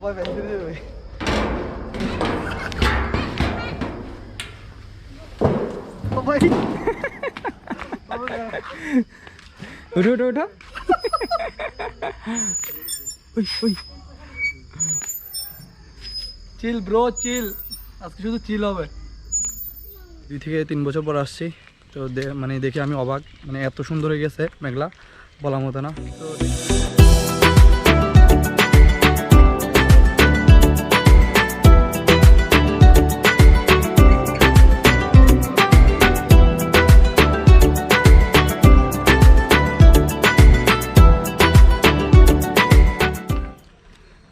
উঠো উঠো উঠো ওই ওই চিল ব্রো চিল আজকে শুধু চিল হবে। দুই থেকে তিন বছর পর আসছি। তো মানে দেখে আমি অবাক। মানে এত সুন্দর হয়ে গেছে মেঘলা বলার মতো না। তো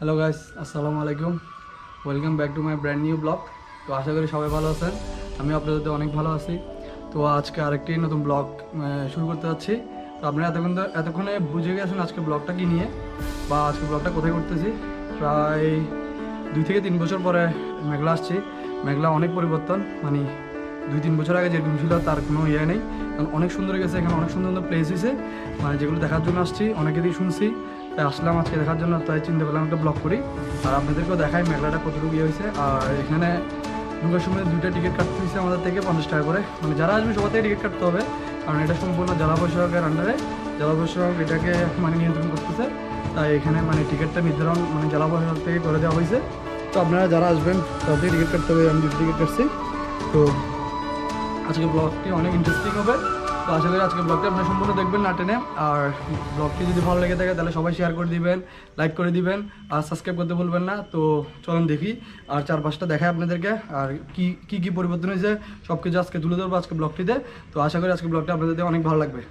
হ্যালো গাইস আসসালামু আলাইকুম welcome back to my brand new blog তো আশা করি সবাই ভালো আছেন। আমি আপনাদের অনেক ভালো আছি। তো আজকে আরেকটি নতুন ব্লগ শুরু করতে যাচ্ছি। তো আপনারা এতক্ষণ এতক্ষণে বুঝে গেছেন আজকে ব্লগটা কি নিয়ে? বা আজকে ব্লগটা কোথায় করতেছি? প্রায় দুই থেকে তিন বছর পরে মেঘলা আসছি। মেঘলা অনেক পরিবর্তন। মানে দুই তিন বছর আগে যেরকম ছিল, তার কোনো ইয়ে নেই। কারণ অনেক সুন্দর গেছে, এখানে অনেক সুন্দর সুন্দর প্লেস হয়েছে মানে যেগুলো দেখার জন্য আসছি, অনেকেরই শুনছি। তাই আসলাম আজকে দেখার জন্য, তাই চিন্তা করলাম একটা ব্লগ করি। আর আপনাদেরকেও দেখাই মেঘলাটা কতটুকু ইয়ে হয়েছে। আর এখানে ঢুকার সময় দুইটা টিকিট কাটতে হয়েছে আমাদের থেকে, পঞ্চাশ টাকা করে। মানে যারা আসবে সবার থেকে টিকিট কাটতে হবে, কারণ এটা সম্পূর্ণ জেলা প্রশাসকের আন্ডারে জেলা প্রশাসক এটাকে মানে নিয়ন্ত্রণ করতেছে। তাই এখানে মানে টিকিটটা নির্ধারণ মানে জেলা প্রশাসক থেকে করে দেওয়া হয়েছে। তো আপনারা যারা আসবেন, তাদের টিকিট কাটতে হবে, আমি টিকিট কাটছি। তো আজকে ব্লগটি অনেক ইন্টারেস্টিং হবে। তো আশা করি আজকে ব্লগটা আপনারা সম্পূর্ণ দেখবেন না টেনে। আর ব্লগটি যদি ভালো লেগে থাকে, তাহলে সবাই শেয়ার করে দিবেন লাইক করে দিবেন, আর সাবস্ক্রাইব করতে ভুলবেন না। তো চলুন দেখি, আর চার পাঁচটা দেখায় আপনাদেরকে, আর কি কি কি পরিবর্তন হয়েছে সব কিছু আজকে তুলে ধরবো আজকে ব্লগটিতে তো আশা করি আজকে ব্লগটা আপনাদের অনেক ভালো লাগবে।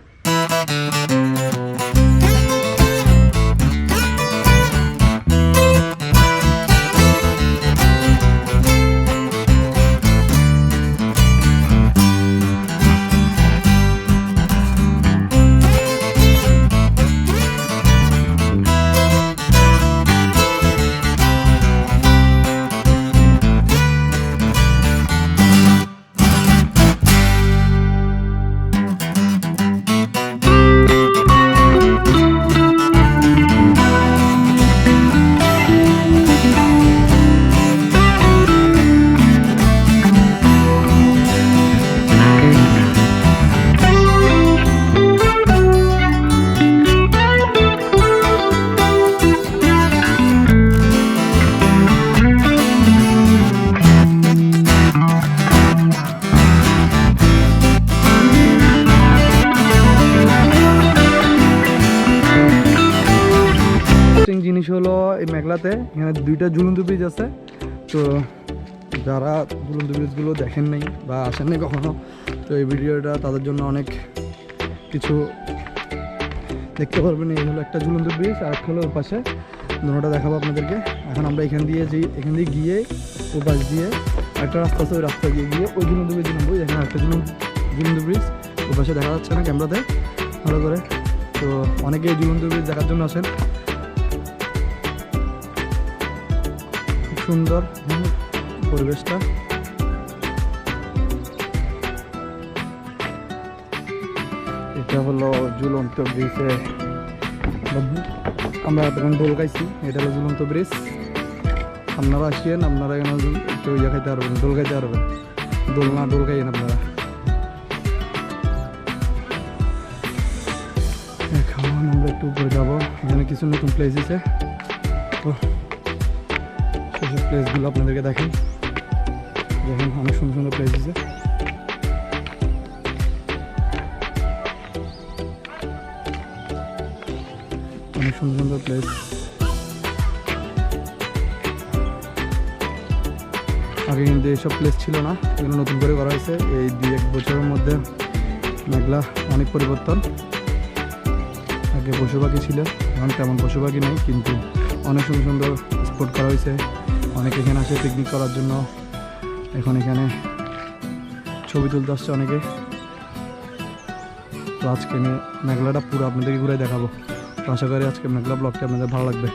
এখানে দুইটা ঝুলন্ত ব্রিজ আছে। তো যারা ঝুলন্ত ব্রিজগুলো দেখেন নাই বা আসেন নাই কখনো, তো এই ভিডিওটা তাদের জন্য অনেক কিছু দেখতে পারবেন। এই হলো একটা ঝুলন্ত ব্রিজ আর একটা হলো ওর পাশে। দুটোটা দেখাবো আপনাদেরকে। এখন আমরা এখান দিয়ে যে এখান দিয়ে গিয়ে ও পাশ দিয়ে একটা রাস্তা আছে, ওই রাস্তা গিয়ে গিয়ে ওই ঝুলন্ত ব্রিজ নামবো। এখানে একটা ঝুলন্ত ঝুলন্ত ব্রিজ ওর পাশে দেখা যাচ্ছে না ক্যামেরাতে ভালো করে। তো অনেকে এই ঝুলন্ত ব্রিজ দেখার জন্য আসেন। সুন্দর পরিবেশটা। এটা হলো ঝুলন্ত ব্রিজে আমরা তখন দোল খাইছি এটা হলো ঝুলন্ত ব্রিজ আপনারা আসিয়েন আপনারা এখানে একটু ইয়ে খাইতে পারবেন দোল খাইতে পারবেন। দোল না দোল খাইয়েন আপনারা। একটু উপরে যাব, এখানে কিছু নতুন প্লেস আছে। তো সেসব প্লেসগুলো আপনাদেরকে দেখাই। দেখেন, অনেক সুন্দর সুন্দর প্লেস আছে অনেক সুন্দর সুন্দর প্লেস আগে কিন্তু এইসব প্লেস ছিল না, এগুলো নতুন করে করা হয়েছে। এই দুই এক বছরের মধ্যে মেঘলা, অনেক পরিবর্তন। আগে পশু পাখি ছিল, এখন তেমন পশু পাখি নেই, কিন্তু অনেক সুন্দর সুন্দর স্পট করা হয়েছে। অনেক এখানে আসে পিকনিক করার জন্য। এখন এখানে ছবি তুলতে আসছে অনেকে। তো আজকে নিয়ে মেঘলাটা পুরো আপনাদেরকে ঘুরে দেখাবো। তো আশা করি আজকে মেঘলা ব্লগটা আপনাদের ভালো লাগবে।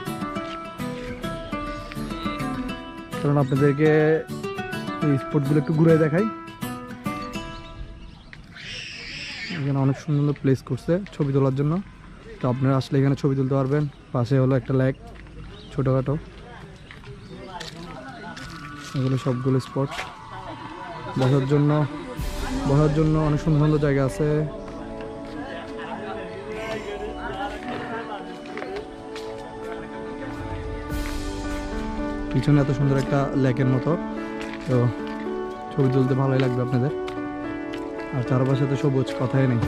কারণ আপনাদেরকে এই স্পটগুলো একটু ঘুরে দেখাই। এখানে অনেক সুন্দর সুন্দর প্লেস করছে ছবি তোলার জন্য। তো আপনারা আসলে এখানে ছবি তুলতে পারবেন। পাশে হলো একটা লেক ছোটোখাটো। এগুলো সবগুলো স্পট বসার জন্য বসার জন্য অনেক সুন্দর সুন্দর জায়গা আছে। পিছনে এত সুন্দর একটা লেকের মতো, তো ছবি তুলতে ভালোই লাগবে আপনাদের। আর চারপাশে তো সবুজ, কথাই নেই।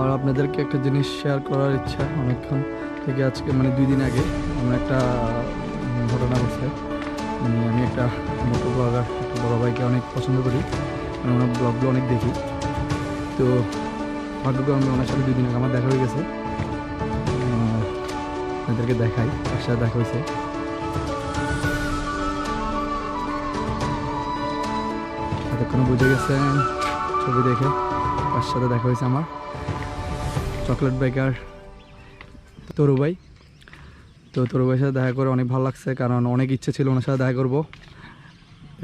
আর আপনাদেরকে একটা জিনিস শেয়ার করার ইচ্ছা অনেকক্ষণ। থেকে আজকে মানে দুই দিন আগে আমার একটা ঘটনা ঘটছে। মানে আমি একটা মোটো ব্লগার বড় ভাইকে অনেক পছন্দ করি। মানে ওনার ব্লগগুলো অনেক দেখি। তো ভাগ্যক্রমে ওনার সাথে দুই দিন আগে আমার দেখা হয়ে গেছে। আপনাদেরকে দেখাই, তার সাথে দেখা হয়েছে। এতক্ষণ বুঝে গেছেন ছবি দেখে, তার সাথে দেখা হয়েছে আমার। চকলেট বেকার তরু ভাই। তো তরু ভাইয়ের সাথে দেখা করে অনেক ভালো লাগছে, কারণ অনেক ইচ্ছে ছিল ওনার সাথে দেখা করব।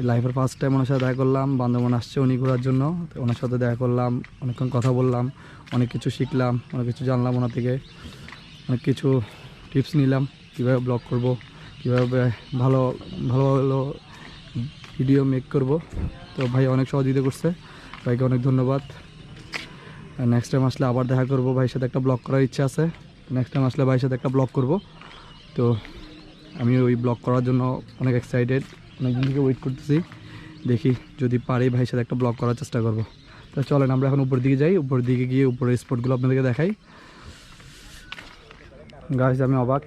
লাইফের ফার্স্ট টাইম ওনার সাথে দেখা করলাম বান্ধবন আসছে উনি ঘোরার জন্য। তো ওনার সাথে দেখা করলাম, অনেকক্ষণ কথা বললাম, অনেক কিছু শিখলাম, অনেক কিছু জানলাম ওনার থেকে। অনেক কিছু টিপস নিলাম, কীভাবে ব্লগ করব, কীভাবে ভালো ভালো ভালো ভিডিও মেক করব। তো ভাই অনেক সহযোগিতা করছে, ভাইকে অনেক ধন্যবাদ। নেক্সট টাইম আসলে আবার দেখা করব, ভাইয়ের সাথে একটা ব্লগ করার ইচ্ছা আছে। নেক্সট টাইম আসলে ভাইয়ের সাথে একটা ব্লগ করব। তো আমি ওই ব্লগ করার জন্য অনেক এক্সাইটেড অনেক দিন থেকে ওয়েট করতেছি। দেখি যদি পারি ভাইয়ের সাথে একটা ব্লগ করার চেষ্টা করব। তো চলেন, আমরা এখন উপর দিকে যাই। উপর দিকে গিয়ে উপরের স্পটগুলো আপনাদেরকে দেখাই। গাছ আমি অবাক।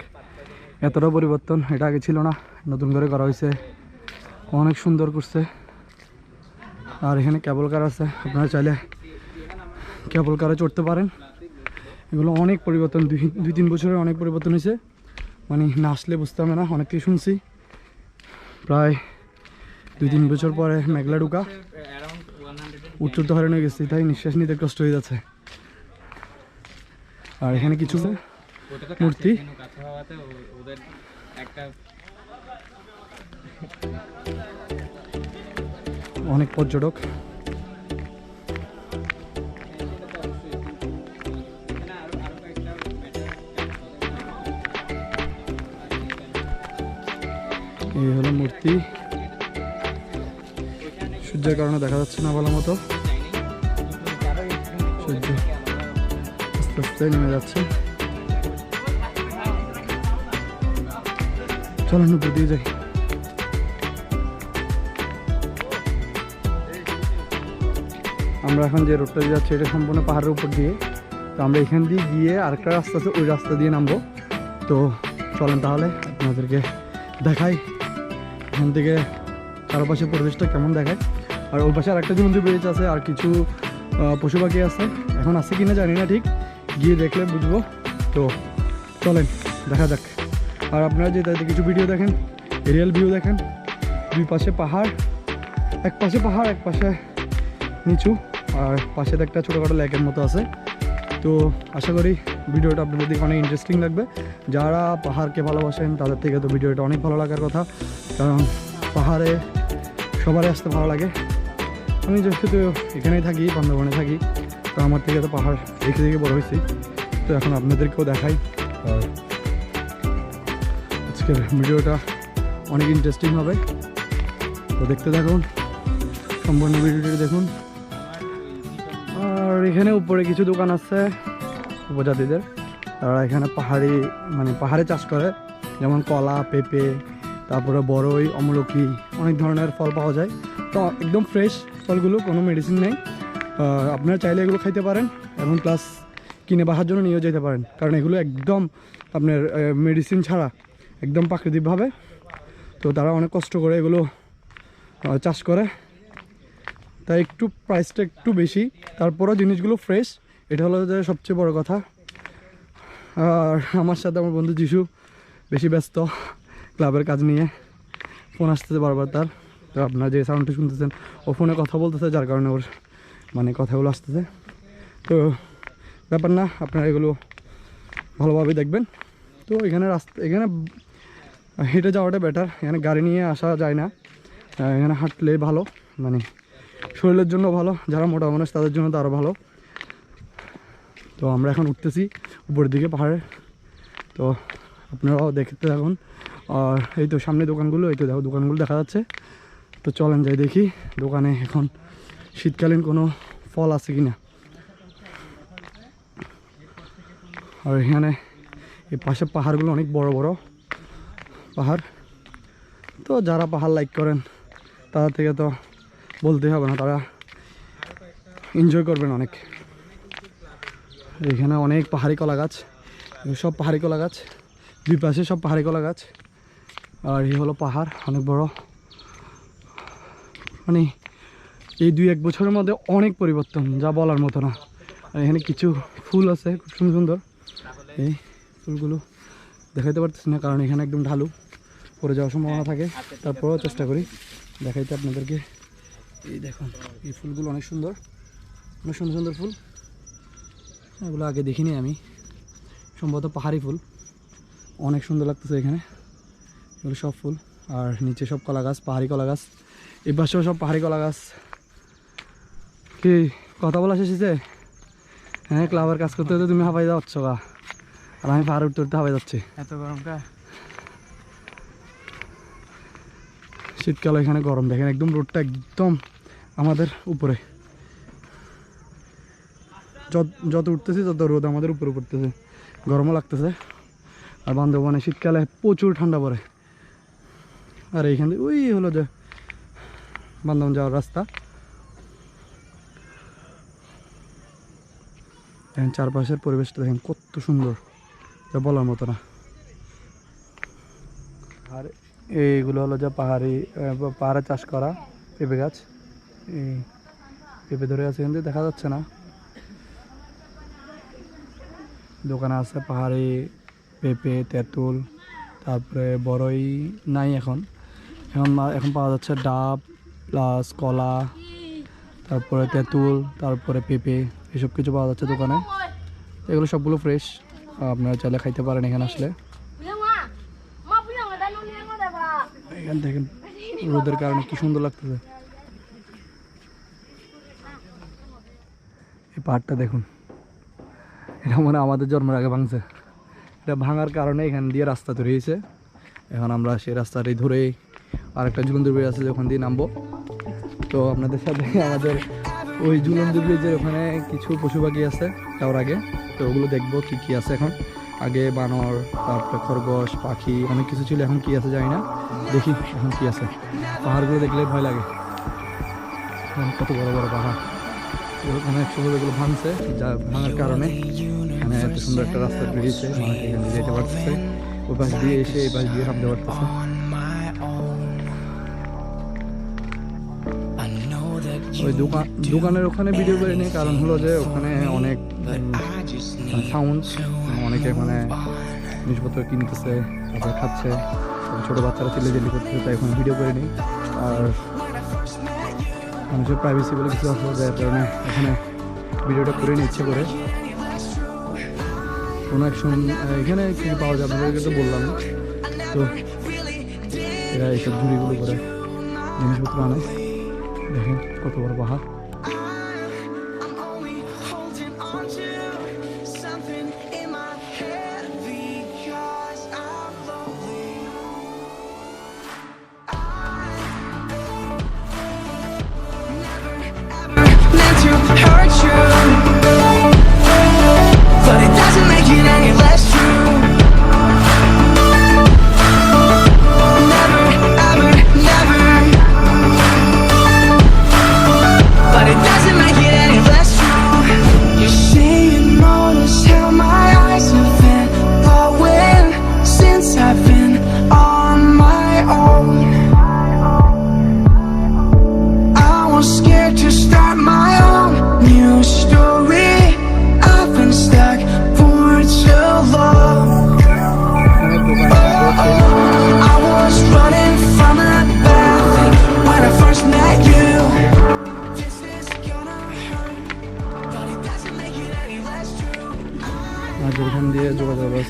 এতটা পরিবর্তন, এটা আগে ছিল না। নতুন করে করা হয়েছে। অনেক সুন্দর করছে। আর এখানে কেবল কার আছে। আপনারা চাইলে কেবল কারে চড়তে পারেন। এগুলো অনেক পরিবর্তন, দুই তিন বছরের অনেক পরিবর্তন হয়েছে। মানে না আসলে বুঝতে হবে না, অনেক কিছু শুনছি। প্রায় দুই তিন বছর পরে মেঘলা ঢুকা উচ্চতে হয়রান হয়ে গেছি, তাই নিঃশ্বাস নিতে কষ্ট হয়ে যাচ্ছে। আর এখানে কিছু মূর্তি। অনেক পর্যটক। এই হলো মূর্তি। সূর্যের কারণে দেখা যাচ্ছে না ভালো মতো। সূর্য আস্তে আস্তে নেমে যাচ্ছে। উপর দিয়ে যাই। আমরা এখন যে রোডটা দিয়ে যাচ্ছি, এটা সম্পূর্ণ পাহাড়ের উপর দিয়ে। তো আমরা এখান দিয়ে গিয়ে আরেকটা রাস্তা আছে, ওই রাস্তা দিয়ে নামবো। তো চলেন তাহলে আপনাদেরকে দেখাই। এখান থেকে চারপাশের পরিবেশটা কেমন দেখায়? আর ওই পাশে আরেকটা জমন্দি ব্রিজ আছে, আর কিছু পশু পাখি আছে। এখন আছে কিনা জানি না ঠিক, গিয়ে দেখলে বুঝব। তো চলেন, দেখা যাক। আর আপনারা যে তাদের কিছু ভিডিও দেখেন এরিয়াল ভিউ দেখেন, দুই পাশে পাহাড়, এক পাশে পাহাড়, এক পাশে নিচু, আর পাশে একটা ছোটোখাটো লেকের মতো আছে। তো আশা করি ভিডিওটা আপনাদের অনেক ইন্টারেস্টিং লাগবে। যারা পাহাড়কে ভালোবাসেন, তাদের থেকে তো ভিডিওটা অনেক ভালো লাগার কথা। কারণ পাহাড়ে সবারই আসতে ভালো লাগে। আমি যেহেতু এখানেই থাকি বান্ধবনে থাকি, তো আমার থেকে তো পাহাড় দেখে দেখে বড় হয়েছি। তো এখন আপনাদেরকেও দেখাই। আর আজকের ভিডিওটা অনেক ইন্টারেস্টিং হবে। তো দেখতে থাকুন, সম্পূর্ণ ভিডিওটি দেখুন। আর এখানে উপরে কিছু দোকান আছে উপজাতিদের। তারা এখানে পাহাড়ি মানে পাহাড়ে চাষ করে। যেমন কলা, পেঁপে তারপরে বড়ই অমলকি, অনেক ধরনের ফল পাওয়া যায়। তো একদম ফ্রেশ ফলগুলো, কোনো মেডিসিন নেই। আপনারা চাইলে এগুলো খাইতে পারেন এবং প্লাস কিনে বাসার জন্য নিয়েও যেতে পারেন। কারণ এগুলো একদম আপনার মেডিসিন ছাড়া একদম প্রাকৃতিকভাবে। তো তারা অনেক কষ্ট করে এগুলো চাষ করে। তাই একটু প্রাইসটা একটু বেশি, তারপরও জিনিসগুলো ফ্রেশ এটা হলো যে সবচেয়ে বড় কথা। আর আমার সাথে আমার বন্ধু যিশু, বেশি ব্যস্ত। ক্লাবের কাজ নিয়ে ফোন আসতেছে বারবার তার। তো আপনারা যে সাউন্ডটা শুনতেছেন, ও ফোনে কথা বলতেছে, যার কারণে ওর মানে কথাগুলো আসতেছে। তো ব্যাপার না, আপনারা এগুলো ভালোভাবে দেখবেন। তো এখানে রাস্তা, এখানে হেঁটে যাওয়াটা বেটার এখানে গাড়ি নিয়ে আসা যায় না। এখানে হাঁটলে ভালো মানে শরীরের জন্য ভালো, যারা মোটা মানুষ তাদের জন্য তো আরও ভালো। তো আমরা এখন উঠতেছি উপরের দিকে পাহাড়ে। তো আপনারাও দেখতে থাকুন। আর এই তো সামনে দোকানগুলো, এই তো দেখো দোকানগুলো দেখা যাচ্ছে। তো চলেন যাই দেখি দোকানে এখন শীতকালীন কোনো ফল আছে কি না আর এখানে এই পাশে পাহাড়গুলো অনেক বড় বড় পাহাড়। তো যারা পাহাড় লাইক করেন, তাদের থেকে তো বলতেই হবে না, তারা এনজয় করবেন অনেক। এখানে অনেক পাহাড়ি কলা গাছ সব পাহাড়ি কলা গাছ দুই পাশে সব পাহাড়ি কলা গাছ আর এই হলো পাহাড়, অনেক বড়। মানে এই দুই এক বছরের মধ্যে অনেক পরিবর্তন, যা বলার মতো না। আর এখানে কিছু ফুল আছে, খুব সুন্দর সুন্দর। এই ফুলগুলো দেখাইতে পারতেছি না, কারণ এখানে একদম ঢালু। পড়ে যাওয়ার সম্ভাবনা থাকে, তারপরেও চেষ্টা করি। দেখাইতে আপনাদেরকে। এই দেখুন, এই ফুলগুলো অনেক সুন্দর। অনেক সুন্দর সুন্দর ফুল। এগুলো আগে দেখিনি আমি। সম্ভবত পাহাড়ি ফুল। অনেক সুন্দর লাগতেছে এখানে। এগুলো সব ফুল। আর নিচে সব কলা গাছ পাহাড়ি কলা গাছ। এই পাশেও সব পাহাড়ি কলা গাছ। কি কথা বলা শেষ হয়েছে? হ্যাঁ ক্লাবের কাজ করতে করতে তুমি হাবাই যাচ্ছ গা। আর আমি পাহাড় উঠতে উঠতে হাবাই যাচ্ছি। এত গরম কা? শীতকালে এখানে গরম দেখেন একদম রোডটা একদম আমাদের উপরে। যত যত উঠতেছি তত রোদ আমাদের উপরে পড়তেছে। গরমও লাগতেছে। আর বান্ধবনে শীতকালে প্রচুর ঠান্ডা পড়ে। আর এইখান ওই হলো যে বান্ধবন যাওয়ার রাস্তা। দেখেন চারপাশের পরিবেশটা দেখেন কত সুন্দর, যা বলার মতো না। আর এইগুলো হলো যে পাহাড়ি পাহাড়ে চাষ করা পেঁপে গাছ। এই পেঁপে ধরে আছে কিন্তু দেখা যাচ্ছে না। দোকানে আছে পাহাড়ি পেঁপে, তেঁতুল, তারপরে বড়ই নাই এখন। এখন এখন পাওয়া যাচ্ছে ডাব, প্লাস কলা, তারপরে তেঁতুল, তারপরে পেঁপে, এসব কিছু পাওয়া যাচ্ছে দোকানে। এগুলো সবগুলো ফ্রেশ আপনারা চাইলে খাইতে পারেন এখানে আসলে. এখান দেখেন রোদের কারণে কি সুন্দর লাগতেছে। এই পাহাড়টা দেখুন। এটা মনে আমাদের জন্মের আগে ভাঙছে। এটা ভাঙার কারণে এখান দিয়ে রাস্তা তৈরি হয়েছে। এখন আমরা সেই রাস্তাটি ধরেই আরেকটা ঝুলন্দি ব্রিজ আছে ওখান দিয়ে নামবো। তো আপনাদের সাথে আমাদের ওই ঝুলন্দি ব্রিজের ওখানে কিছু পশু পাখি আছে যাওয়ার আগে। তো ওগুলো দেখব কি কি আছে এখন। আগে বানর, তারপরে খরগোশ, পাখি অনেক কিছু ছিল, এখন কি আছে জানি না। দেখি এখন কি আছে। পাহাড়গুলো দেখলে ভয় লাগে। কত বড় বড় পাহাড়। ওখানে একসময় এগুলো ভাঙছে, যা ভাঙার কারণে। এখানে এত সুন্দর একটা রাস্তা বেরিয়েছে এখানে যেতে পারতেছে। ওই পাশ দিয়ে এসে এই পাশ দিয়ে নামতে পারতেছে। ওই দোকান দোকানের ওখানে ভিডিও করে নিই কারণ হলো যে ওখানে অনেক সাউন্ড অনেকে মানে জিনিসপত্র কিনতেছে, তারপরে খাচ্ছে ছোটো বাচ্চারা চিল্লে চিল্লি করতেছে, তাই ওখানে ভিডিও করে নিই আর মানুষের প্রাইভেসি বলে কিছু আছে, যার কারণে এখানে ভিডিওটা করে ইচ্ছে করে। কোনো এক সময় এখানে কী কী পাওয়া যায় আপনাদেরকে তো বললাম। তো এরা এইসব ঝুড়িগুলো করে জিনিসপত্র আনে। দেখেন কত বড় পাহাড়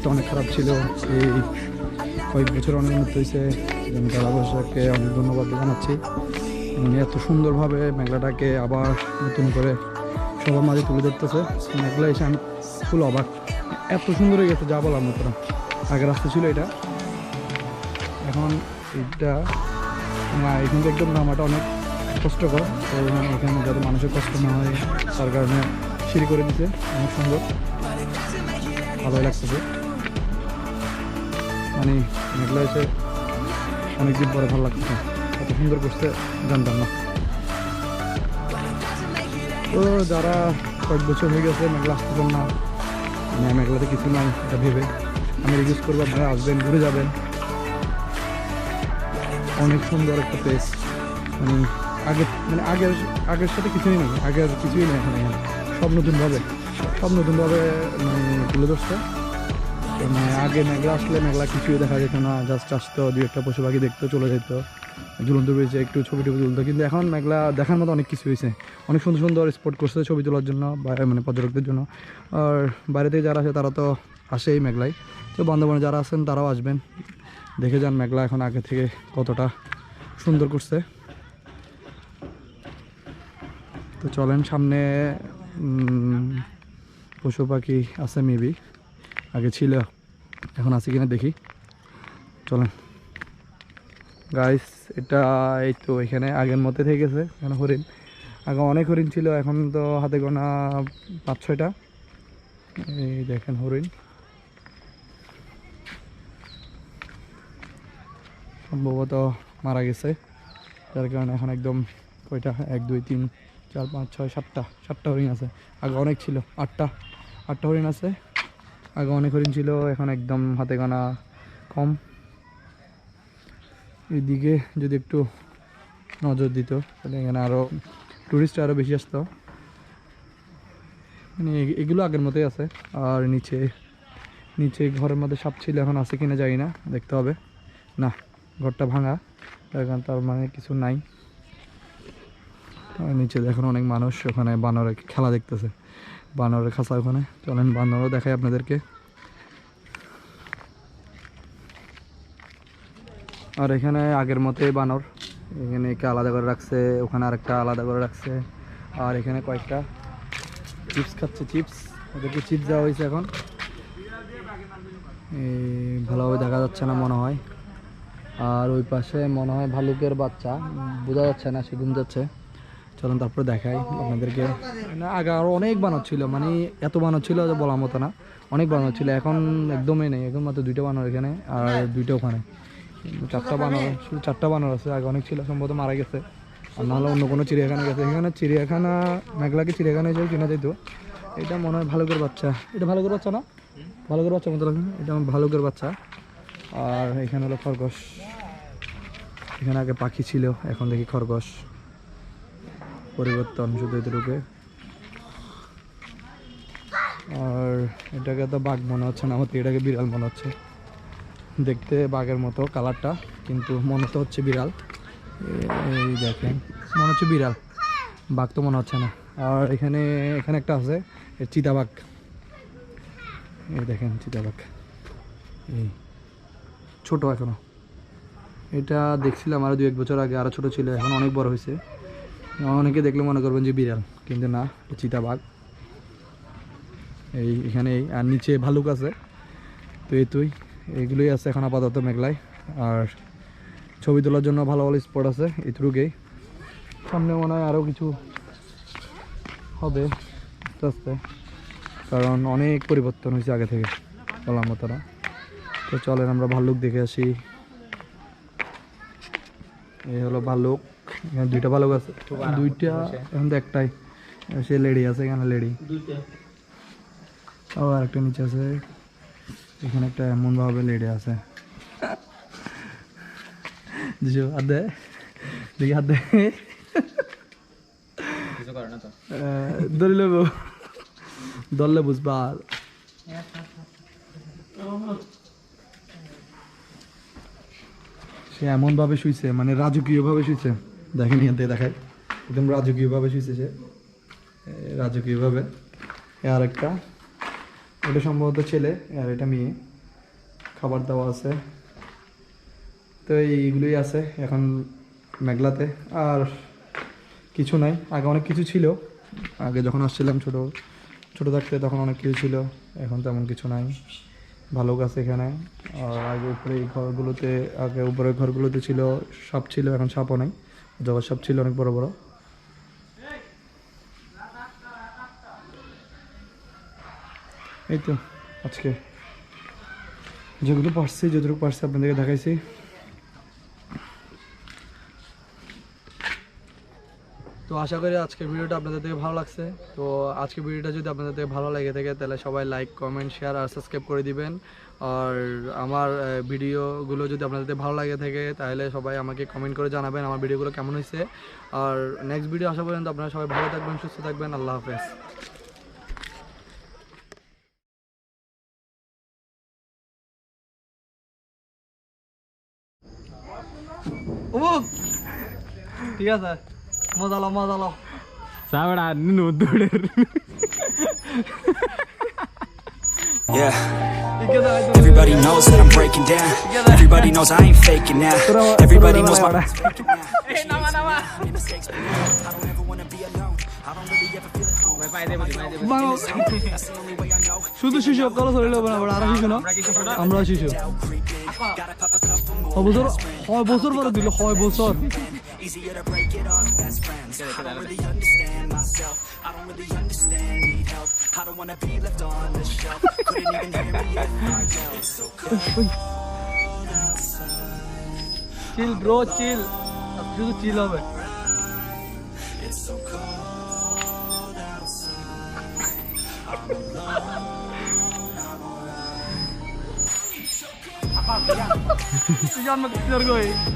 ব্যবস্থা অনেক খারাপ ছিল। এই কয়েক বছর অনেক উন্নত হয়েছে তারা বসাকে অনেক ধন্যবাদ জানাচ্ছি। উনি এত সুন্দরভাবে মেঘলাটাকে আবার নতুন করে সবার মাঝে তুলে ধরতেছে। মেঘলা এসে আমি ফুল অবাক। এত সুন্দর হয়ে গেছে, যা বলার মতো আগে রাস্তা ছিল এটা। এখন এটা এখান থেকে একদম নামাটা অনেক কষ্টকর। তো এখানে যাতে মানুষের কষ্ট না হয়, তার কারণে সিঁড়ি করে দিতে অনেক সুন্দর। ভালোই লাগতেছে। মানে মেঘলা এসে অনেকদিন পরে ভালো লাগছে। এত সুন্দর করতে জানতাম না। তো যারা কয়েক বছর হয়ে গেছে মেঘলা আসতেছেন না মানে মেঘলাতে কিছু নাই, এটা ভেবে। আমি রিকোয়েস্ট করব, আপনারা আসবেন, ঘুরে যাবেন। অনেক সুন্দর একটা প্লেস মানে আগে মানে আগের আগের সাথে কিছুই নেই, আগের কিছুই নেই এখন। সব নতুনভাবে সব নতুনভাবে মানে তুলে ধরছে। আগে মেঘলা আসলে মেঘলা কিছুই দেখা যেত না জাস্ট আসতো দু একটা পশু পাখি দেখতো, চলে যেত। ঝুলন্ত রয়েছে একটু ছবি টবি তুলতো, কিন্তু এখন মেঘলা দেখার মতো অনেক কিছু হয়েছে। অনেক সুন্দর সুন্দর স্পট করছে ছবি তোলার জন্য মানে পর্যটকদের জন্য। আর বাইরে থেকে যারা আসে, তারা তো আসেই মেঘলাই তো বান্ধবনে যারা আছেন, তারাও আসবেন। দেখে যান মেঘলা এখন আগে থেকে কতটা সুন্দর করছে। তো চলেন সামনে পশু পাখি আছে মেবি আগে ছিল। এখন আছে কিনা দেখি। চলেন। গাইস এটা এই তো এখানে আগের মধ্যে থেকে গেছে, এখানে হরিণ। আগে অনেক হরিণ ছিল, এখন তো হাতে গোনা পাঁচ ছয়টা। এই দেখেন হরিণ। সম্ভবত মারা গেছে। যার কারণে এখন একদম কয়টা? এক, দুই, তিন, চার, পাঁচ, ছয়, সাতটা। সাতটা হরিণ আছে। আগে অনেক ছিল, আটটা। আটটা হরিণ আছে। আগে অনেক হরিণ ছিল, এখন একদম হাতে গোনা কম। এদিকে যদি একটু নজর দিত, তাহলে এখানে আরও টুরিস্ট আরও বেশি আসতো। মানে এগুলো আগের মতোই আছে। আর নিচে নিচে ঘরের মধ্যে সাপ ছিল, এখন আছে কিনা জানি না, দেখতে হবে। না, ঘরটা ভাঙা, এখন তার মানে কিছু নাই। নিচে দেখুন অনেক মানুষ, ওখানে বানরের খেলা দেখতেছে। বানরের খাঁচা ওখানে। চলেন বানরও দেখাই আপনাদেরকে। আর এখানে আগের মতোই বানর। এখানে একে আলাদা করে রাখছে, ওখানে আরেকটা আলাদা করে রাখছে। আর এখানে কয়েকটা চিপস খাচ্ছে, চিপস। ওদেরকে চিপস দেওয়া হয়েছে এখন। এই ভালোভাবে দেখা যাচ্ছে না, মনে হয়। আর ওই পাশে মনে হয় ভালুকের বাচ্চা। বোঝা যাচ্ছে না, সে ঘুম যাচ্ছে। চলুন তারপরে দেখাই আপনাদেরকে। আগে আরও অনেক বানর ছিল মানে এত বানর ছিল যে বলার মতো না। অনেক বানর ছিল, এখন একদমই নেই, এখন মাত্র দুইটা বানর এখানে আর দুইটা ওখানে। চারটা বানর, শুধু চারটা বানর আছে, আগে অনেক ছিল, সম্ভবত মারা গেছে। আর নাহলে অন্য কোনো চিড়িয়াখানা গেছে। এখানে চিড়িয়াখানা, মেঘলাকে চিড়িয়াখানা হিসেবে চেনা যেত। এটা মনে হয় ভালুকের বাচ্চা। এটা ভালুকের বাচ্চা না? ভালুকের বাচ্চা মতো লাগে এটা আমার ভালুকের বাচ্চা। আর এখানে হলো খরগোশ। এখানে আগে পাখি ছিল, এখন দেখি খরগোশ। পরিবর্তন শুধু এদেরকে আর এটাকে তো বাঘ মনে হচ্ছে না আমার তো এটাকে বিড়াল মনে হচ্ছে। দেখতে বাঘের মতো কালারটা, কিন্তু মনে তো হচ্ছে বিড়াল। এই দেখেন, মনে হচ্ছে বিড়াল। বাঘ তো মনে হচ্ছে না। আর এখানে এখানে একটা আছে চিতাবাঘ। এই দেখেন চিতাবাঘ। এই, ছোট এখনও। এটা দেখছিলাম আরও দু এক বছর আগে আরও ছোট ছিল, এখন অনেক বড় হয়েছে। অনেকে দেখলে মনে করবেন যে বিড়াল, কিন্তু না চিতাবাঘ। এই এখানে, আর নিচে ভালুক আছে। তো এই তুই এইগুলোই আছে এখন আপাতত মেঘলায়। আর ছবি তোলার জন্য ভালো ভালো স্পট আছে এইটুকুই সামনে মনে হয় আরও কিছু হবে আস্তে আস্তে। কারণ অনেক পরিবর্তন হয়েছে আগে থেকে বলার মতো না। তো চলেন আমরা ভাল্লুক দেখে আসি। এই হলো ভাল্লুক এখানে দুইটা ভাল্লুক আছে। দুইটা এখন তো একটাই। সে লেডি আছে এখানে লেডি। ও আর একটা নিচে আছে। এখানে একটা এমন ভাবে লেডি আছে। দিছো হাত দে। দেখি হাত দে। কিছু করে না তো। ধরে নেব। ধরলে বুঝবা। সে এমনভাবে শুইছে মানে রাজকীয়ভাবে শুইছে। দেখেন এখান থেকে দেখায় একদম রাজকীয়ভাবে শুইছে সে। রাজকীয়ভাবে। আর একটা। ওটা সম্ভবত ছেলে আর এটা মেয়ে। খাবার দাওয়া আছে। তো এইগুলোই আছে এখন মেঘলাতে। আর কিছু নাই। আগে অনেক কিছু ছিল। আগে যখন আসছিলাম ছোট ছোট থাকতে তখন অনেক কিছু ছিল। এখন তেমন কিছু নাই। ভালো গাছ এখানে। আর আগে উপরে এই ঘরগুলোতে, আগে উপরে ঘরগুলোতে ছিল সাপ ছিল, এখন সাপও নেই। জগৎ সাপ ছিল, অনেক বড় বড়। এই তো আজকে। যেগুলো পারছি, যতটুকু পারছি আপনাদেরকে দেখাইছি। তো আশা করি আজকের ভিডিওটা আপনাদের থেকে ভালো লাগছে। তো আজকের ভিডিওটা যদি আপনাদের থেকে ভালো লেগে থাকে, তাহলে সবাই লাইক কমেন্ট শেয়ার আর সাবস্ক্রাইব করে দিবেন। আর আমার ভিডিওগুলো যদি আপনাদের ভালো লাগে থাকে, তাহলে সবাই আমাকে কমেন্ট করে জানাবেন আমার ভিডিওগুলো কেমন হয়েছে। আর নেক্সট ভিডিও আসা পর্যন্ত আপনারা সবাই ভালো থাকবেন, সুস্থ থাকবেন, আল্লাহ হাফেজ। ঠিক আছে? মজা লো মজা লো চাবড়া নুনু দৌড়ের Yeah, ঠিক আছে ভাই, তুমি- everybody knows that I'm breaking down. Everybody knows I ain't faking now. Everybody knows my faking now. Many mistakes, but I don't ever wanna be alone. I don't really ever feel at home. পাই দেবো পাই দেবো Bangla That's the only way I know. শুধু শিশু কালো শরীরে হবে না আবার আরো শিশু না আমরা শিশু Gotta pop a couple more. হয় বছর হয় বছর পরে দিল হয় বছর Easier to break it off best friends I don't really understand myself I don't really understand, need help I don't wanna be left on the shelf Couldn't even hear me if I yelled It's so cold Chill bro, chill अब शुरू chill हो भाई Apa, ya? Jangan makin tergoy.